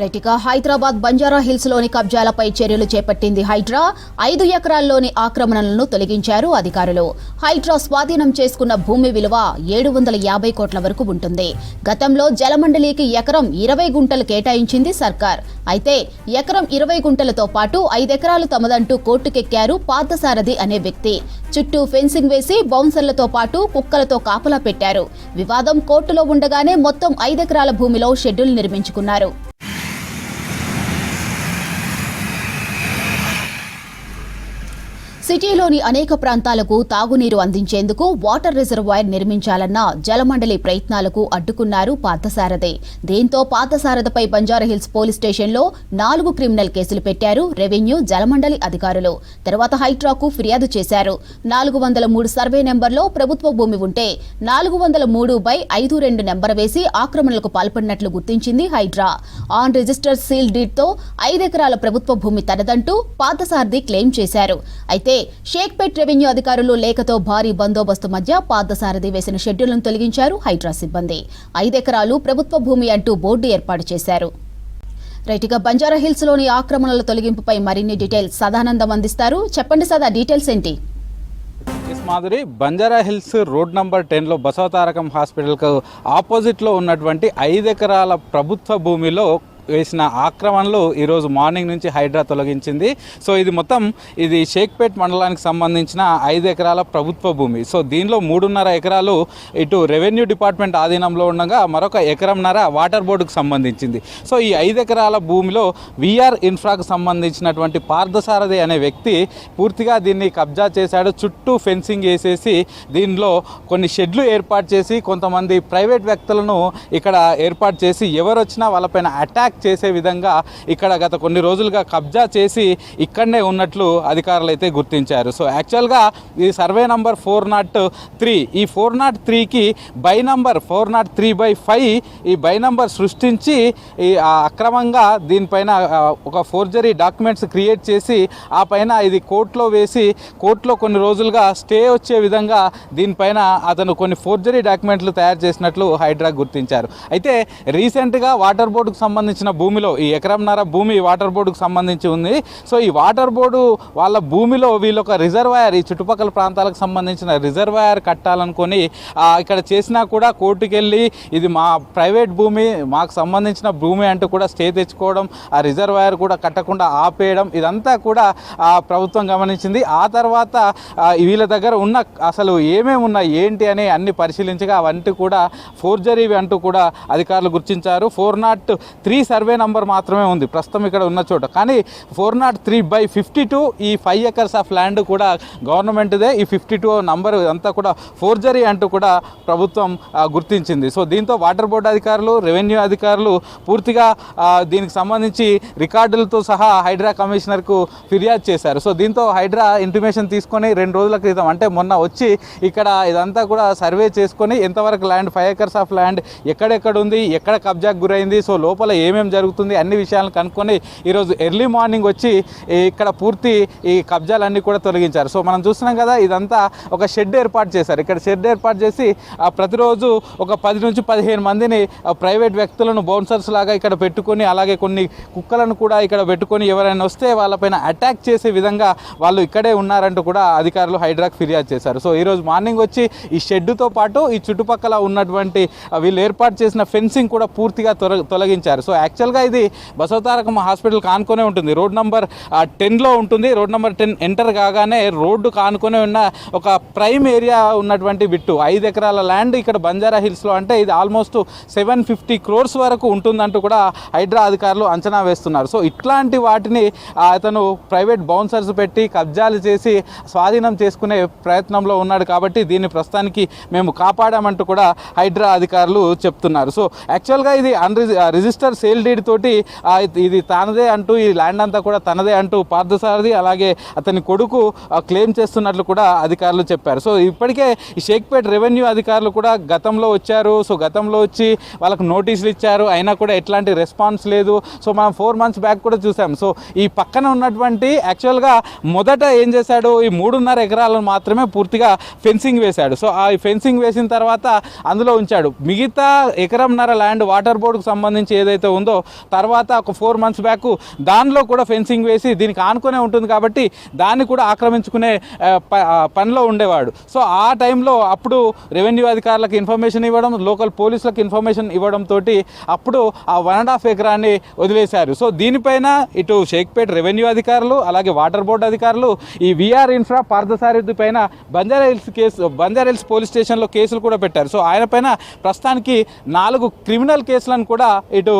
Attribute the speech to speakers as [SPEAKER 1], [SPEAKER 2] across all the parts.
[SPEAKER 1] రైటిక హైదరాబాద్ బంజారా హిల్స్లోని కబ్జాలపై చర్యలు చేపట్టింది హైడ్రా. ఐదు ఎకరాల్లోని ఆక్రమణలను తొలగించారు అధికారులు. హైడ్రా స్వాధీనం చేసుకున్న భూమి విలువ ఏడు వందల యాభై కోట్ల వరకు ఉంటుంది. గతంలో జలమండలికి ఎకరం ఇరవై గుంటలు కేటాయించింది సర్కార్. అయితే ఎకరం ఇరవై గుంటలతో పాటు ఐదెకరాలు తమదంటూ కోర్టుకెక్కారు పార్థసారథి అనే వ్యక్తి. చుట్టూ ఫెన్సింగ్ వేసి బౌన్సర్లతో పాటు కుక్కలతో కాపలా పెట్టారు. వివాదం కోర్టులో ఉండగానే మొత్తం ఐదెకరాల భూమిలో షెడ్యూల్ నిర్మించుకున్నారు. సిటీలోని అనేక ప్రాంతాలకు తాగునీరు అందించేందుకు వాటర్ రిజర్వాయర్ నిర్మించాలన్న జలమండలి ప్రయత్నాలకు అడ్డుకున్నారు పార్థసారథి. దీంతో పార్థసారథపై బంజారాహిల్స్ పోలీస్ స్టేషన్లో నాలుగు క్రిమినల్ కేసులు పెట్టారు రెవెన్యూ జలమండలి అధికారులు. తర్వాత హైడ్రాకు ఫిర్యాదు చేశారు. నాలుగు వందల మూడు సర్వే నెంబర్లో ప్రభుత్వ భూమి ఉంటే నాలుగు వందల మూడు బై ఐదు రెండు నెంబర్ వేసి ఆక్రమణలకు పాల్పడినట్లు గుర్తించింది హైడ్రా. ఆన్ రిజిస్టర్ సీల్ డీడ్తో ఐదెకరాల ప్రభుత్వ భూమి తనదంటూ పార్థసారథి క్లెయిమ్ చేశారు. అయితే షేక్పేట్ రెవెన్యూ అధికారులు లేఖతో భారీ బందోబస్తు మధ్య పార్థసారథి వేసిన షెడ్యూళ్ళను తొలగించారు హైడ్రా సిబ్బంది. ఐదెకరాలు ప్రభుత్వ భూమి అంటూ బోర్డు ఏర్పాటు చేశారు. రైట్గా బంజారాహిల్స్లోని ఆక్రమణల తొలగింపుపై మరిన్ని డీటెయిల్స్ సదానందం అందిస్తారు. చెప్పండి సదా డీటెయిల్స్ ఏంటి?
[SPEAKER 2] Madhuri Banjara Hills road number టెన్లో బసవతారకం హాస్పిటల్కు ఆపోజిట్లో ఉన్నటువంటి ఐదు ఎకరాల ప్రభుత్వ భూమిలో వేసిన ఆక్రమణలు ఈరోజు మార్నింగ్ నుంచి హైడ్రా తొలగించింది. సో ఇది మొత్తం ఇది షేక్పేట్ మండలానికి సంబంధించిన ఐదు ఎకరాల ప్రభుత్వ భూమి. సో దీనిలో మూడున్నర ఎకరాలు ఇటు రెవెన్యూ డిపార్ట్మెంట్ ఆధీనంలో ఉండగా మరొక ఎకరంన్నర వాటర్ బోర్డుకు సంబంధించింది. సో ఈ ఐదు ఎకరాల భూమిలో విఆర్ ఇన్ఫ్రాకు సంబంధించినటువంటి పార్థసారథి అనే వ్యక్తి పూర్తిగా దీన్ని కబ్జా చేశాడు. చుట్టూ ఫెన్సింగ్ వేసేసి దీనిలో కొన్ని షెడ్లు ఏర్పాటు చేసి కొంతమంది ప్రైవేట్ వ్యక్తులను ఇక్కడ ఏర్పాటు చేసి ఎవరు వచ్చినా వాళ్ళపైన అటాక్ చేసే విధంగా ఇక్కడ గత కొన్ని రోజులుగా కబ్జా చేసి ఇక్కడనే ఉన్నట్లు అధికారులు అయితే గుర్తించారు. సో యాక్చువల్గా ఈ survey number four not three ఈ ఫోర్ నాట్ త్రీకి by number four not three by five ఈ బై నంబర్ సృష్టించి ఈ అక్రమంగా దీనిపైన ఒక ఫోర్జరీ డాక్యుమెంట్స్ క్రియేట్ చేసి ఆ పైన ఇది కోర్టులో వేసి కోర్టులో కొన్ని రోజులుగా స్టే వచ్చే విధంగా దీనిపైన అతను కొన్ని ఫోర్జరీ డాక్యుమెంట్లు తయారు చేసినట్లు హైడ్రా గుర్తించారు. అయితే రీసెంట్గా వాటర్ బోర్డుకు సంబంధించిన భూమిలో ఈ ఎకరంన్నర భూమి వాటర్ బోర్డుకు సంబంధించి ఉంది. సో ఈ వాటర్ బోర్డు వాళ్ళ భూమిలో వీళ్ళు ఒక రిజర్వాయర్ ఈ చుట్టుపక్కల ప్రాంతాలకు సంబంధించిన రిజర్వాయర్ కట్టాలనుకొని ఇక్కడ చేసినా కూడా కోర్టుకు వెళ్ళి ఇది మా ప్రైవేట్ భూమి మాకు సంబంధించిన భూమి అంటూ కూడా స్టే తెచ్చుకోవడం ఆ రిజర్వాయర్ కూడా కట్టకుండా ఆపేయడం ఇదంతా కూడా ఆ, ప్రభుత్వం గమనించింది. ఆ తర్వాత వీళ్ళ దగ్గర ఉన్న అసలు ఏమేమి ఉన్నాయి ఏంటి అని అన్ని పరిశీలించగా అవన్నీ కూడా ఫోర్జరీవి అంటూ కూడా అధికారులు గుర్తించారు. Four not three survey number మాత్రమే ఉంది. ప్రస్తుతం ఇక్కడ ఉన్న చోట. కానీ four not three by fifty two ఈ ఫైవ్ ఎకర్స్ ఆఫ్ ల్యాండ్ కూడా గవర్నమెంట్దే. ఈ ఫిఫ్టీ టూ నంబర్ అంతా కూడా ఫోర్జరీ అంటూ కూడా ప్రభుత్వం గుర్తించింది. సో దీంతో వాటర్ బోర్డు అధికారులు రెవెన్యూ అధికారులు పూర్తిగా దీనికి సంబంధించి రికార్డులతో సహా హైడ్రా కమిషనర్కు ఫిర్యాదు చేశారు. సో దీంతో హైడ్రా ఇంటిమేషన్ తీసుకొని రెండు రోజుల క్రితం అంటే మొన్న వచ్చి ఇక్కడ ఇదంతా కూడా సర్వే చేసుకొని ఎంతవరకు land five acres of land ఎక్కడెక్కడ ఉంది ఎక్కడ కబ్జాకు గురైంది సో లోపల ఏమేమి జరుగుతుంది. అన్ని విషయాలను కనుక్కొని ఈరోజు ఎర్లీ మార్నింగ్ వచ్చి ఇక్కడ పూర్తి ఈ కబ్జాలన్నీ కూడా తొలగించారు. సో మనం చూస్తున్నాం కదా ఇదంతా ఒక షెడ్ ఏర్పాటు చేశారు. ఇక్కడ షెడ్ ఏర్పాటు చేసి ప్రతిరోజు ఒక పది నుంచి పదిహేను మందిని ప్రైవేట్ వ్యక్తులను బౌన్సర్స్ లాగా ఇక్కడ పెట్టుకొని అలాగే కొన్ని కుక్కలను కూడా ఇక్కడ పెట్టుకొని ఎవరైనా వస్తే వాళ్ళపైన అటాక్ చేసే విధంగా వాళ్ళు ఇక్కడే ఉన్నారంటూ కూడా అధికారులు హైడ్రాక్ ఫిర్యాదు చేశారు. సో ఈరోజు మార్నింగ్ వచ్చి ఈ షెడ్డుతో పాటు ఈ చుట్టుపక్కల ఉన్నటువంటి వీళ్ళు ఏర్పాటు చేసిన ఫెన్సింగ్ కూడా పూర్తిగా తొలగించారు. సో యాక్చువల్గా ఇది బసవతారకం హాస్పిటల్ కానుకొనే ఉంటుంది. రోడ్ నెంబర్ టెన్లో ఉంటుంది. రోడ్ నెంబర్ టెన్ ఎంటర్ కాగానే రోడ్డు కానుకొనే ఉన్న ఒక ప్రైమ్ ఏరియా ఉన్నటువంటి బిట్టు. ఐదు ఎకరాల ల్యాండ్ ఇక్కడ బంజారా హిల్స్లో అంటే ఇది ఆల్మోస్ట్ సెవెన్ ఫిఫ్టీ క్రోర్స్ వరకు ఉంటుందంటూ కూడా హైడ్రా అధికారులు అంచనా వేస్తున్నారు. సో ఇట్లాంటి వాటిని అతను ప్రైవేట్ బౌన్సర్స్ పెట్టి కబ్జాలు చేసి స్వాధీనం చేసుకునే ప్రయత్నంలో ఉన్నాడు కాబట్టి దీన్ని ప్రస్తుతానికి మేము కాపాడామంటూ కూడా హైడ్రా అధికారులు చెప్తున్నారు. సో యాక్చువల్గా ఇది అన్ రిజిస్టర్ సేల్ డీడ్ తోటి ఇది- తనదే అంటూ ఈ ల్యాండ్ అంతా కూడా తనదే అంటూ పార్థసారథి అలాగే అతని కొడుకు క్లెయిమ్ చేస్తున్నట్లు కూడా అధికారులు చెప్పారు. సో ఇప్పటికే ఈ షేక్పేట్ రెవెన్యూ అధికారులు కూడా గతంలో వచ్చారు. సో గతంలో వచ్చి వాళ్ళకు నోటీసులు ఇచ్చారు. అయినా కూడా ఎట్లాంటి రెస్పాన్స్ లేదు. సో మనం ఫోర్ మంత్స్ బ్యాక్ కూడా చూసాం. సో ఈ పక్కన ఉన్నటువంటి యాక్చువల్గా మొదట ఏం చేశాడు? ఈ మూడున్నర ఎకరాలను మాత్రమే పూర్తిగా ఫెన్సింగ్ వేశాడు. సో ఆ ఫెన్సింగ్ వేసిన తర్వాత అందులో ఉంచాడు. మిగతా ఎకరంన్నర ల్యాండ్ వాటర్ బోర్డుకు సంబంధించి ఏదైతే ఉందో ఉందో తర్వాత ఒక ఫోర్ మంత్స్ బ్యాక్ దానిలో కూడా ఫెన్సింగ్ వేసి దీనికి ఆనుకునే ఉంటుంది కాబట్టి దాన్ని కూడా ఆక్రమించుకునే ప- పనిలో ఉండేవాడు. సో ఆ టైంలో అప్పుడు రెవెన్యూ అధికారులకు ఇన్ఫర్మేషన్ ఇవ్వడం లోకల్ పోలీసులకు ఇన్ఫర్మేషన్ ఇవ్వడం తోటి అప్పుడు ఆ వన్ అండ్ హాఫ్ ఎకరాన్ని వదిలేశారు. సో దీనిపైన ఇటు షేక్పేట్ రెవెన్యూ అధికారులు అలాగే వాటర్ బోర్డు అధికారులు ఈ విఆర్ ఇన్ఫ్రా పార్థసారథి పైన బంజారాహిల్స్ కేసు బంజారా పోలీస్ స్టేషన్లో కేసులు కూడా పెట్టారు. సో ఆయన పైన ప్రస్తుతానికి నాలుగు క్రిమినల్ కేసులను కూడా ఇటు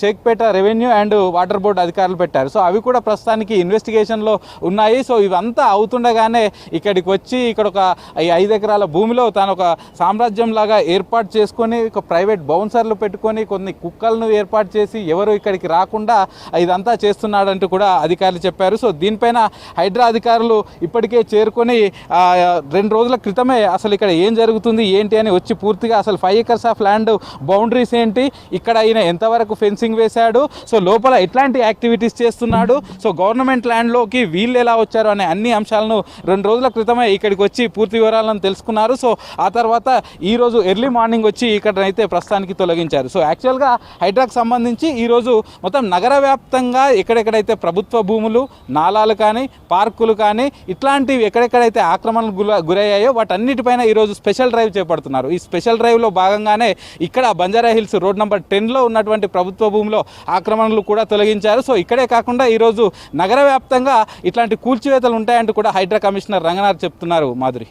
[SPEAKER 2] Shaikpet revenue and water board అధికారులు పెట్టారు. సో అవి కూడా ప్రస్తుతానికి ఇన్వెస్టిగేషన్లో ఉన్నాయి. సో ఇవంతా అవుతుండగానే ఇక్కడికి వచ్చి ఇక్కడ ఒక ఈ ఐదు ఎకరాల భూమిలో తాను ఒక సామ్రాజ్యం లాగా ఏర్పాటు చేసుకొని ఒక ప్రైవేట్ బౌన్సర్లు పెట్టుకొని కొన్ని కుక్కలను ఏర్పాటు చేసి ఎవరు ఇక్కడికి రాకుండా ఇదంతా చేస్తున్నాడంటూ కూడా అధికారులు చెప్పారు. సో దీనిపైన హైడ్రా అధికారులు ఇప్పటికే చేరుకొని రెండు రోజుల క్రితమే అసలు ఇక్కడ ఏం జరుగుతుంది ఏంటి అని వచ్చి పూర్తిగా అసలు five acres of land boundaries ఏంటి ఇక్కడ ఈయన ఎంతవరకు ఫెన్సింగ్ వేశాడు. సో లోపల ఎట్లాంటి యాక్టివిటీస్ చేస్తున్నాడు. సో గవర్నమెంట్ ల్యాండ్లోకి వీళ్ళు ఎలా వచ్చారు అనే అన్ని అంశాలను రెండు రోజుల క్రితమే ఇక్కడికి వచ్చి పూర్తి వివరాలను తెలుసుకున్నారు. సో ఆ తర్వాత ఈరోజు ఎర్లీ మార్నింగ్ వచ్చి ఇక్కడనైతే ప్రస్తుతానికి తొలగించారు. సో యాక్చువల్గా హైడ్రాకు సంబంధించి ఈరోజు మొత్తం నగర వ్యాప్తంగా ఎక్కడెక్కడైతే ప్రభుత్వ భూములు నాలాలు కానీ పార్కులు కానీ ఇట్లాంటివి ఎక్కడెక్కడైతే ఆక్రమణలు గుర- గురయ్యాయో వాటన్నిటిపైన ఈరోజు స్పెషల్ డ్రైవ్ చేపడుతున్నారు. ఈ స్పెషల్ డ్రైవ్లో భాగంగానే ఇక్కడ బంజారా హిల్స్ రోడ్ నెంబర్ టెన్లో ఉన్నటువంటి ప్రభుత్వ ప్రభుత్వ భూమిలో ఆక్రమణలు కూడా తొలగించారు. సో ఇక్కడే కాకుండా ఈరోజు నగర వ్యాప్తంగా ఇట్లాంటి కూల్చివేతలు ఉంటాయంటూ కూడా హైడ్రా కమిషనర్ రంగనాథ్ చెప్తున్నారు మాధురి.